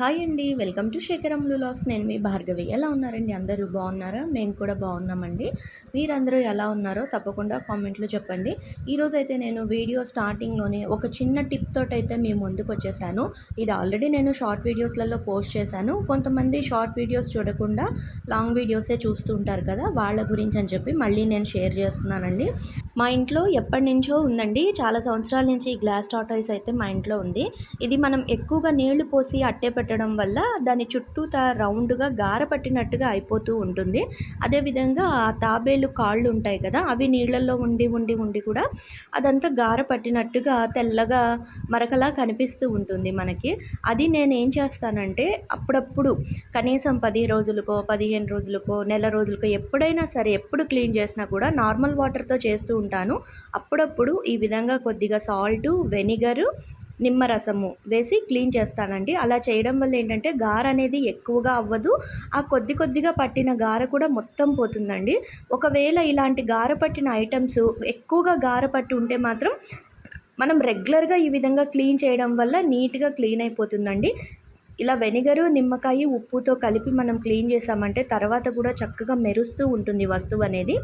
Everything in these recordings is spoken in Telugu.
హాయ్ అండి వెల్కమ్ టు శేఖరం లాగ్స్. నేను మీ భార్గవి. ఎలా ఉన్నారండి? అందరూ బాగున్నారా? మేము కూడా బాగున్నామండి. మీరందరూ ఎలా ఉన్నారో తప్పకుండా కామెంట్లో చెప్పండి. ఈరోజు అయితే నేను వీడియో స్టార్టింగ్లోనే ఒక చిన్న టిప్ తోటైతే అయితే మీ ముందుకు వచ్చేసాను. ఇది ఆల్రెడీ నేను షార్ట్ వీడియోస్లలో పోస్ట్ చేశాను. కొంతమంది షార్ట్ వీడియోస్ చూడకుండా లాంగ్ వీడియోసే చూస్తూ ఉంటారు కదా వాళ్ళ గురించి అని చెప్పి మళ్ళీ నేను షేర్ చేస్తున్నానండి. మా ఇంట్లో ఎప్పటి నుంచో ఉందండి. చాలా సంవత్సరాల నుంచి ఈ గ్లాస్ టాటాయిస్ అయితే మా ఇంట్లో ఉంది. ఇది మనం ఎక్కువగా నీళ్ళు పోసి అట్టే పెట్టడం వల్ల దాని చుట్టూ రౌండ్గా గార పట్టినట్టుగా అయిపోతూ ఉంటుంది. అదేవిధంగా ఆ తాబేలు కాళ్ళు ఉంటాయి కదా అవి నీళ్ళల్లో ఉండి ఉండి ఉండి కూడా అదంతా గార పట్టినట్టుగా తెల్లగా మరకలా కనిపిస్తూ ఉంటుంది మనకి. అది నేను ఏం చేస్తానంటే అప్పుడప్పుడు కనీసం పది రోజులకో పదిహేను రోజులకో నెల రోజులకో ఎప్పుడైనా సరే ఎప్పుడు క్లీన్ చేసినా కూడా నార్మల్ వాటర్తో చేస్తూ ఉంటాను. అప్పుడప్పుడు ఈ విధంగా కొద్దిగా సాల్టు వెనిగరు నిమ్మరసము వేసి క్లీన్ చేస్తానండి. అలా చేయడం వల్ల ఏంటంటే గార అనేది ఎక్కువగా అవ్వదు. ఆ కొద్ది కొద్దిగా పట్టిన గార కూడా మొత్తం పోతుందండి. ఒకవేళ ఇలాంటి గార పట్టిన ఐటమ్స్ ఎక్కువగా గార పట్టి ఉంటే మాత్రం మనం రెగ్యులర్గా ఈ విధంగా క్లీన్ చేయడం వల్ల నీట్గా క్లీన్ అయిపోతుందండి. ఇలా వెనిగరు నిమ్మకాయ ఉప్పుతో కలిపి మనం క్లీన్ చేసామంటే తర్వాత కూడా చక్కగా మెరుస్తూ ఉంటుంది వస్తువు అనేది.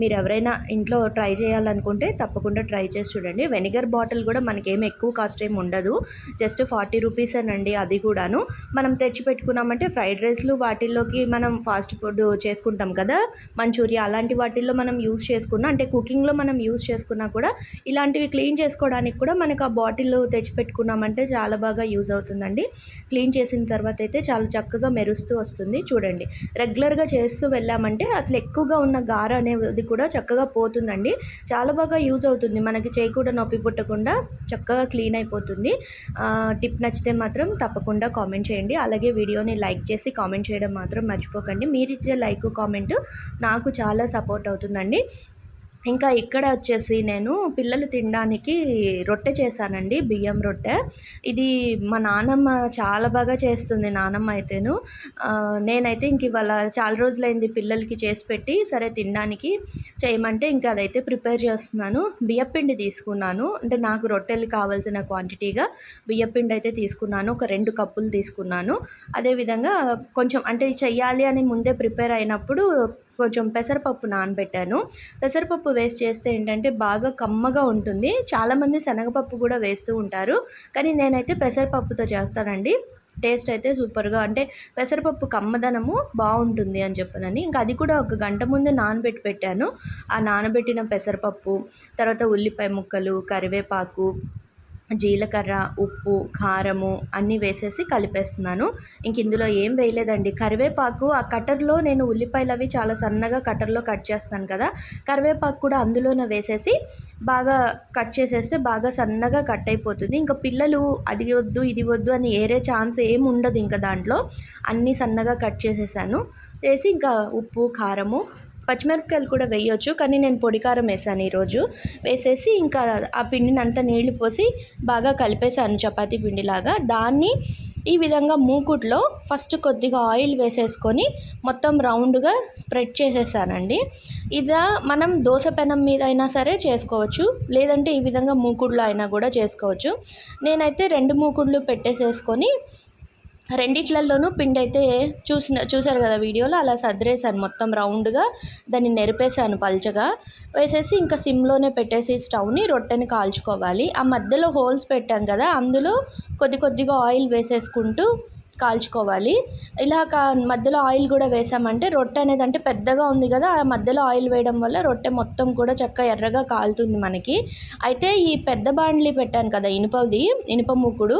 మీరు ఎవరైనా ఇంట్లో ట్రై చేయాలనుకుంటే తప్పకుండా ట్రై చేసి చూడండి. వెనిగర్ బాటిల్ కూడా మనకేం ఎక్కువ కాస్ట్ ఏమి ఉండదు. జస్ట్ ఫార్టీ రూపీసేనండి అది కూడాను. మనం తెచ్చి పెట్టుకున్నామంటే ఫ్రైడ్ రైస్లు వాటిల్లోకి మనం ఫాస్ట్ ఫుడ్ చేసుకుంటాం కదా. మంచూరియా అలాంటి వాటిల్లో మనం యూస్ చేసుకున్నా అంటే కుకింగ్లో మనం యూస్ చేసుకున్నా కూడా ఇలాంటివి క్లీన్ చేసుకోవడానికి కూడా మనకు ఆ బాటిల్ తెచ్చి పెట్టుకున్నామంటే చాలా బాగా యూజ్ అవుతుందండి. క్లీన్ చేసిన తర్వాత అయితే చాలా చక్కగా మెరుస్తూ వస్తుంది. చూడండి. రెగ్యులర్గా చేస్తూ వెళ్ళామంటే అసలు ఎక్కువగా ఉన్న గార అనేది కూడా చక్కగా పోతుందండి. చాలా బాగా యూజ్ అవుతుంది. మనకి చేయి కూడా నొప్పి పుట్టకుండా చక్కగా క్లీన్ అయిపోతుంది. టిప్ నచ్చితే మాత్రం తప్పకుండా కామెంట్ చేయండి. అలాగే వీడియోని లైక్ చేసి కామెంట్ చేయడం మాత్రం మర్చిపోకండి. మీరు ఇచ్చే లైక్ కామెంట్ నాకు చాలా సపోర్ట్ అవుతుందండి. ఇంకా ఇక్కడ వచ్చేసి నేను పిల్లలు తినడానికి రొట్టె చేశానండి బియ్యం రొట్టె. ఇది మా నానమ్మ చాలా బాగా చేస్తుంది నానమ్మ అయితేను. నేనైతే ఇంక ఇవాళ చాలా రోజులైంది పిల్లలకి చేసి పెట్టి సరే తినడానికి చేయమంటే ఇంకా అదైతే ప్రిపేర్ చేస్తున్నాను. బియ్యపిండి తీసుకున్నాను. అంటే నాకు రొట్టెలు కావాల్సిన క్వాంటిటీగా బియ్యపిండి అయితే తీసుకున్నాను. ఒక రెండు కప్పులు తీసుకున్నాను. అదేవిధంగా కొంచెం అంటే చెయ్యాలి అని ముందే ప్రిపేర్ అయినప్పుడు కొంచెం పెసరపప్పు నానబెట్టాను. పెసరపప్పు వేస్ట్ చేస్తే ఏంటంటే బాగా కమ్మగా ఉంటుంది. చాలామంది శనగపప్పు కూడా వేస్తూ ఉంటారు. కానీ నేనైతే పెసరపప్పుతో చేస్తానండి. టేస్ట్ అయితే సూపర్గా అంటే పెసరపప్పు కమ్మదనము బాగుంటుంది అని చెప్పనని. ఇంకా అది కూడా ఒక గంట ముందు నానబెట్టి పెట్టాను. ఆ నానబెట్టిన పెసరపప్పు తర్వాత ఉల్లిపాయ ముక్కలు కరివేపాకు జీలకర్ర ఉప్పు కారము అన్నీ వేసేసి కలిపేస్తున్నాను. ఇంక ఇందులో ఏం వేయలేదండి. కరివేపాకు ఆ కట్టర్లో నేను ఉల్లిపాయలు అవి చాలా సన్నగా కట్టర్లో కట్ చేస్తాను కదా. కరివేపాకు కూడా అందులోనే వేసేసి బాగా కట్ చేసేస్తే బాగా సన్నగా కట్ అయిపోతుంది. ఇంకా పిల్లలు అది వద్దు ఇది వద్దు అని ఏరే ఛాన్స్ ఏం ఉండదు ఇంకా దాంట్లో. అన్నీ సన్నగా కట్ చేసేసాను. వేసి ఇంకా ఉప్పు కారము పచ్చిమిరపకాయలు కూడా వేయొచ్చు కానీ నేను పొడికారం వేసాను ఈరోజు. వేసేసి ఇంకా ఆ పిండిని అంతా నీళ్ళు పోసి బాగా కలిపేసాను చపాతీ పిండిలాగా. దాన్ని ఈ విధంగా మూకుట్లో ఫస్ట్ కొద్దిగా ఆయిల్ వేసేసుకొని మొత్తం రౌండ్గా స్ప్రెడ్ చేసేసానండి. ఇదా మనం దోశ పెనం మీద అయినా సరే చేసుకోవచ్చు లేదంటే ఈ విధంగా మూకుడులో అయినా కూడా చేసుకోవచ్చు. నేనైతే రెండు మూకుడులు పెట్టేసేసుకొని రెండిట్లలోనూ పిండి అయితే చూసిన చూసారు కదా వీడియోలో? అలా సదిరేసాను మొత్తం రౌండ్గా దాన్ని నెరిపేసాను పల్చగా. వేసేసి ఇంకా సిమ్లోనే పెట్టేసి స్టవ్ని రొట్టెని కాల్చుకోవాలి. ఆ మధ్యలో హోల్స్ పెట్టాం కదా అందులో కొద్ది కొద్దిగా ఆయిల్ వేసేసుకుంటూ కాల్చుకోవాలి. ఇలా కా మధ్యలో ఆయిల్ కూడా వేసామంటే రొట్టె అనేది అంటే పెద్దగా ఉంది కదా ఆ మధ్యలో ఆయిల్ వేయడం వల్ల రొట్టె మొత్తం కూడా చక్కగా ఎర్రగా కాలుతుంది మనకి. అయితే ఈ పెద్ద బాండ్లీ పెట్టాను కదా ఇనుపది ఇనుప ముక్కుడు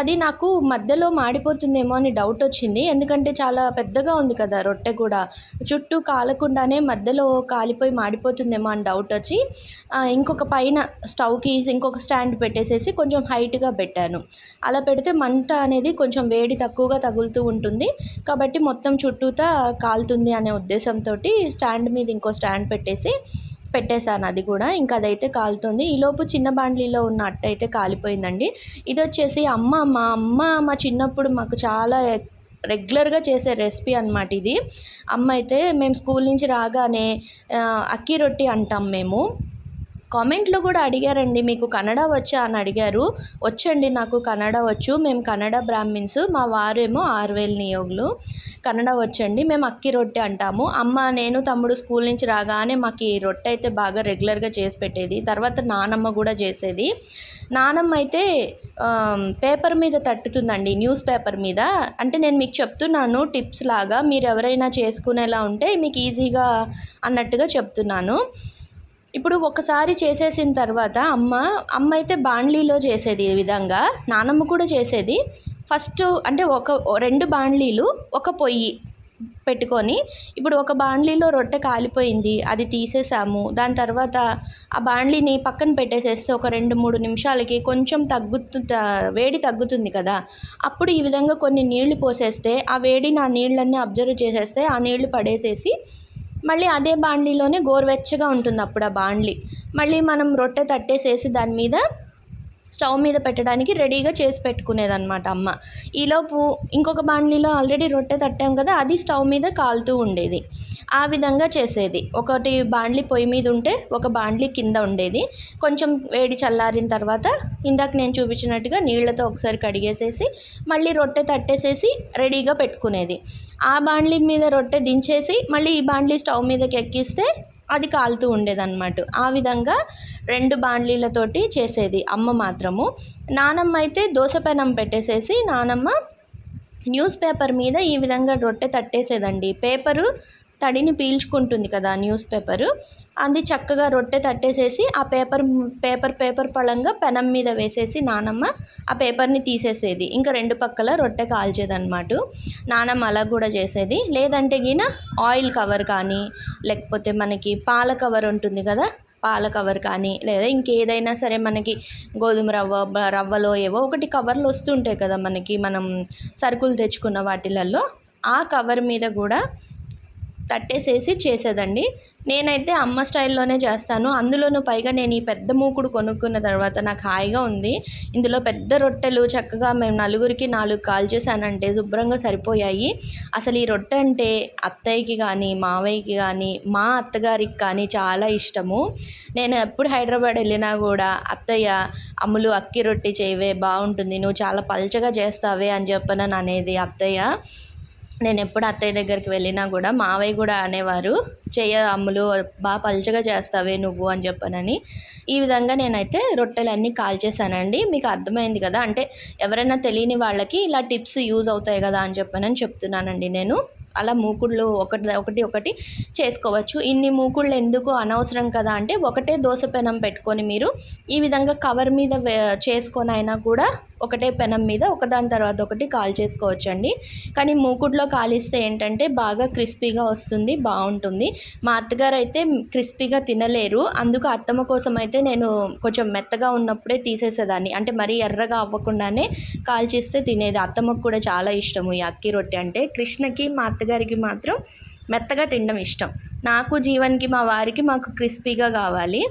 అది నాకు మధ్యలో మాడిపోతుందేమో అని డౌట్ వచ్చింది. ఎందుకంటే చాలా పెద్దగా ఉంది కదా రొట్టె కూడా. చుట్టూ కాలకుండానే మధ్యలో కాలిపోయి మాడిపోతుందేమో అని డౌట్ వచ్చి ఇంకొక పైన స్టవ్కి ఇంకొక స్టాండ్ పెట్టేసేసి కొంచెం హైట్గా పెట్టాను. అలా పెడితే మంట అనేది కొంచెం వేడి తక్కువ ఎక్కువగా తగులుతూ ఉంటుంది. కాబట్టి మొత్తం చుట్టూతా కాలుతుంది అనే ఉద్దేశంతో స్టాండ్ మీద ఇంకో స్టాండ్ పెట్టేసి పెట్టేశాను అది కూడా. ఇంకా అదైతే కాలుతుంది. ఈలోపు చిన్న బాండ్లీలో ఉన్న అట్ట అయితే కాలిపోయిందండి. ఇది వచ్చేసి అమ్మ మా అమ్మ మా చిన్నప్పుడు మాకు చాలా రెగ్యులర్గా చేసే రెసిపీ అనమాట ఇది. అమ్మ అయితే మేము స్కూల్ నుంచి రాగానే అక్కి రొట్టి అంటాం మేము. కామెంట్లో కూడా అడిగారండి మీకు కన్నడ వచ్చా? అని అడిగారు. వచ్చండి నాకు కన్నడ వచ్చు. మేము కన్నడ బ్రాహ్మిన్స్. మా వారేమో ఆరువేలు నియోగులు. కన్నడ వచ్చండి మేము అక్కి రొట్టె అంటాము. అమ్మ నేను తమ్ముడు స్కూల్ నుంచి రాగానే మాకు ఈ రొట్టె అయితే బాగా రెగ్యులర్గా చేసి పెట్టేది. తర్వాత నానమ్మ కూడా చేసేది. నానమ్మ అయితే పేపర్ మీద తట్టుతుందండి న్యూస్ పేపర్ మీద. అంటే నేను మీకు చెప్తున్నాను టిప్స్ లాగా. మీరు ఎవరైనా చేసుకునేలా ఉంటే మీకు ఈజీగా అన్నట్టుగా చెప్తున్నాను. ఇప్పుడు ఒకసారి చేసేసిన తర్వాత అమ్మ అమ్మ అయితే బాండ్లీలో చేసేది ఈ విధంగా నానమ్మ కూడా చేసేది. ఫస్ట్ అంటే ఒక రెండు బాండ్లీలు ఒక పొయ్యి పెట్టుకొని ఇప్పుడు ఒక బాండ్లీలో రొట్టె కాలిపోయింది అది తీసేసాము. దాని తర్వాత ఆ బాండ్లీని పక్కన పెట్టేసేస్తే ఒక రెండు మూడు నిమిషాలకి కొంచెం తగ్గుతు వేడి తగ్గుతుంది కదా. అప్పుడు ఈ విధంగా కొన్ని నీళ్ళు పోసేస్తే ఆ వేడిని ఆ నీళ్ళన్నీ అబ్జర్వ్ చేసేస్తే ఆ నీళ్ళు పడేసేసి మళ్ళీ అదే బాండ్లీలోనే గోరువెచ్చగా ఉంటుంది అప్పుడు ఆ బాండ్లీ. మళ్ళీ మనం రొట్టె తట్టేసేసి దాని మీద స్టవ్ మీద పెట్టడానికి రెడీగా చేసి పెట్టుకునేది అనమాట అమ్మ. ఈలోపు ఇంకొక బాండ్లీలో ఆల్రెడీ రొట్టె తట్టాం కదా అది స్టవ్ మీద కాలుతూ ఉండేది. ఆ విధంగా చేసేది. ఒకటి బాండ్లీ పొయ్యి మీద ఉంటే ఒక బాండ్లీ కింద ఉండేది. కొంచెం వేడి చల్లారిన తర్వాత ఇందాక నేను చూపించినట్టుగా నీళ్ళతో ఒకసారి కడిగేసేసి మళ్ళీ రొట్టె తట్టేసేసి రెడీగా పెట్టుకునేది. ఆ బాండ్లీ మీద రొట్టె దించేసి మళ్ళీ ఈ బాండ్లీ స్టవ్ మీదకి ఎక్కిస్తే అది కాలుతూ ఉండేదన్నమాట. ఆ విధంగా రెండు బాండ్లీలతోటి చేసేది అమ్మ మాత్రము. నానమ్మ అయితే దోశ పెనం పెట్టేసేసి నానమ్మ న్యూస్ పేపర్ మీద ఈ విధంగా రొట్టె తట్టేసేదండి. పేపరు తడిని పీల్చుకుంటుంది కదా న్యూస్ పేపరు. అది చక్కగా రొట్టె తట్టేసేసి ఆ పేపర్ పేపర్ పేపర్ పళంగా పెనం మీద వేసేసి నానమ్మ ఆ పేపర్ని తీసేసేది. ఇంకా రెండు పక్కల రొట్టె కాల్చేదన్నమాట. నానమ్మ అలా కూడా చేసేది. లేదంటే గిన ఆయిల్ కవర్ కానీ లేకపోతే మనకి పాల కవర్ ఉంటుంది కదా పాల కవర్ కానీ లేదా ఇంకేదైనా సరే మనకి గోధుమ రవ్వ రవ్వలో ఏవో ఒకటి కవర్లు వస్తుంటాయి కదా మనకి మనం సరుకులు తెచ్చుకున్న వాటిలలో. ఆ కవర్ మీద కూడా తట్టేసేసి చేసేదండి. నేనైతే అమ్మ స్టైల్లోనే చేస్తాను. అందులోనూ పైగా నేను ఈ పెద్ద మూకుడు కొనుక్కున్న తర్వాత నాకు హాయిగా ఉంది. ఇందులో పెద్ద రొట్టెలు చక్కగా మేము నలుగురికి నాలుగు కాల్ చేశానంటే శుభ్రంగా సరిపోయాయి. అసలు ఈ రొట్టె అంటే అత్తయ్యకి కానీ మావయ్యకి కానీ మా అత్తగారికి కానీ చాలా ఇష్టము. నేను ఎప్పుడు హైదరాబాద్ వెళ్ళినా కూడా అత్తయ్య అమ్ములు అక్కి రొట్టె చేయవే బాగుంటుంది నువ్వు చాలా పల్చగా చేస్తావే అని చెప్పనని అనేది అత్తయ్య. నేను ఎప్పుడు అత్తయ్య దగ్గరికి వెళ్ళినా కూడా మావయ్య కూడా అనేవారు చెయ్య అమ్ములు బాగా పలుచగా చేస్తావే నువ్వు అని చెప్పానని. ఈ విధంగా నేనైతే రొట్టెలన్నీ కాల్చేసానండి మీకు అర్థమైంది కదా? అంటే ఎవరైనా తెలియని వాళ్ళకి ఇలా టిప్స్ యూజ్ అవుతాయి కదా అని చెప్పానని చెప్తున్నానండి నేను. అలా మూకుళ్ళు ఒకటి ఒకటి ఒకటి చేసుకోవచ్చు. ఇన్ని మూకుళ్ళు ఎందుకు అనవసరం కదా అంటే ఒకటే దోశ పెనం పెట్టుకొని మీరు ఈ విధంగా కవర్ మీద చేసుకొని అయినా కూడా ఒకటే పెనం మీద ఒకదాని తర్వాత ఒకటి కాల్ చేసుకోవచ్చు అండి కానీ మూకుడులో కాలిస్తే ఏంటంటే బాగా క్రిస్పీగా వస్తుంది బాగుంటుంది. మా అత్తగారు అయితే క్రిస్పీగా తినలేరు. అందుకు అత్తమ్మ కోసం అయితే నేను కొంచెం మెత్తగా ఉన్నప్పుడే తీసేసేదాన్ని. అంటే మరీ ఎర్రగా అవ్వకుండానే కాల్చిస్తే తినేది. అత్తమ్మకు కూడా చాలా ఇష్టము ఈ అక్కి రొట్టె అంటే. కృష్ణకి మా అత్తగారికి మాత్రం మెత్తగా తినడం ఇష్టం. నాకు జీవన్కి మా వారికి మాకు క్రిస్పీగా కావాలి.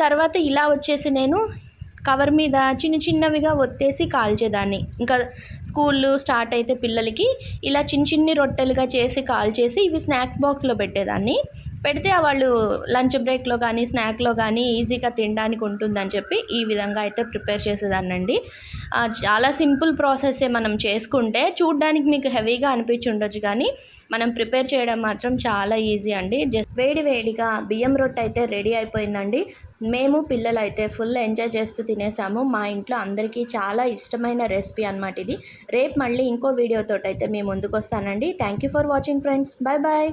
తర్వాత ఇలా వచ్చేసి నేను కవర్ మీద చిన్న చిన్నవిగా ఒత్తేసి కాల్చేదాన్ని. ఇంకా స్కూళ్ళు స్టార్ట్ అయితే పిల్లలకి ఇలా చిన్న చిన్ని రొట్టెలుగా చేసి కాల్చేసి ఇవి స్నాక్స్ బాక్స్లో పెట్టేదాన్ని. పెడితే వాళ్ళు లంచ్ బ్రేక్లో కానీ స్నాక్లో కానీ ఈజీగా తినడానికి ఉంటుందని చెప్పి ఈ విధంగా అయితే ప్రిపేర్ చేసేదానండి చాలా సింపుల్ ప్రాసెస్సే మనం చేసుకుంటే చూడ్డానికి మీకు హెవీగా అనిపించి ఉండొచ్చు కానీ మనం ప్రిపేర్ చేయడం మాత్రం చాలా ఈజీ అండి. జస్ట్ వేడి వేడిగా బియ్యం రొట్టె అయితే రెడీ అయిపోయిందండి. మేము పిల్లలు అయితే ఫుల్ ఎంజాయ్ చేస్తూ తినేసాము. మా ఇంట్లో అందరికీ చాలా ఇష్టమైన రెసిపీ అనమాట ఇది. రేపు మళ్ళీ ఇంకో వీడియోతో అయితే మేము ముందుకు వస్తానండి thank you for watching friends. Bye bye